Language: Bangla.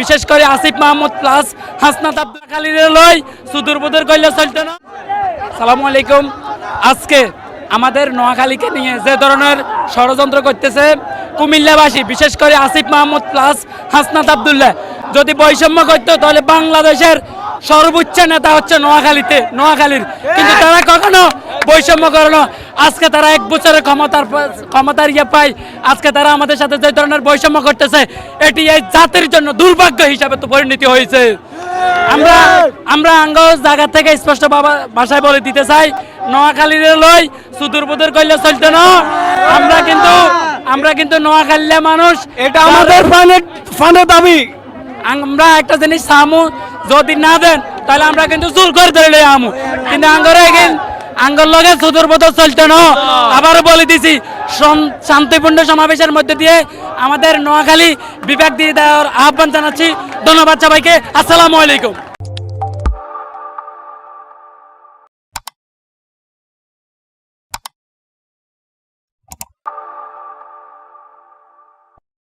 বিশেষ করে আসিফ মাহমুদ প্লাস হাসনাত আব্দুল খালির লই সুদূর কইলে চলতো না। সালামু আলাইকুম। আজকে আমাদের নোয়াখালীকে নিয়ে যে ধরনের ষড়যন্ত্র করতেছে কুমিল্লাবাসী, বিশেষ করে আসিফ মাহমুদ প্লাস হাসনাত আবদুল্লাহ, যদি বৈষম্য করতো তাহলে বাংলাদেশের সর্বোচ্চ নেতা হচ্ছে নোয়াখালীতে, নোয়াখালীর। কিন্তু তারা কখনো বৈষম্য করে না আজকে তারা এক বছরের ক্ষমতার ক্ষমতার ইয়ে পায়। আজকে তারা আমাদের সাথে যে ধরনের বৈষম্য করতেছে এটি এই জাতির জন্য দুর্ভাগ্য হিসাবে তো পরিণতি হয়েছে। আমরা আমরা আঙ্গ জায়গা থেকে স্পষ্ট বাবা- ভাষায় বলে দিতে চাই নোয়াখালীর লই সুদূর বুদূর করলে চলতো না। আমরা কিন্তু আমরা কিন্তু নোয়াখালীর মানুষ। এটা আমাদের ফানের ফানের দাবি। আমরা একটা জিনিস সামু যদি না দেন তাহলে আমরা কিন্তু জোর করে ধরে লই আমু কিন্তু আঙ্গরে এখন আঙ্গর লগে সুদূর বদল চলতে না। আবারও বলে দিছি শান্তিপূর্ণ সমাবেশের মধ্যে দিয়ে আমাদের নোয়াখালী বিভাগ দিয়ে দেওয়ার আহ্বান জানাচ্ছি। ধন্যবাদ সবাইকে। আসসালামু আলাইকুম।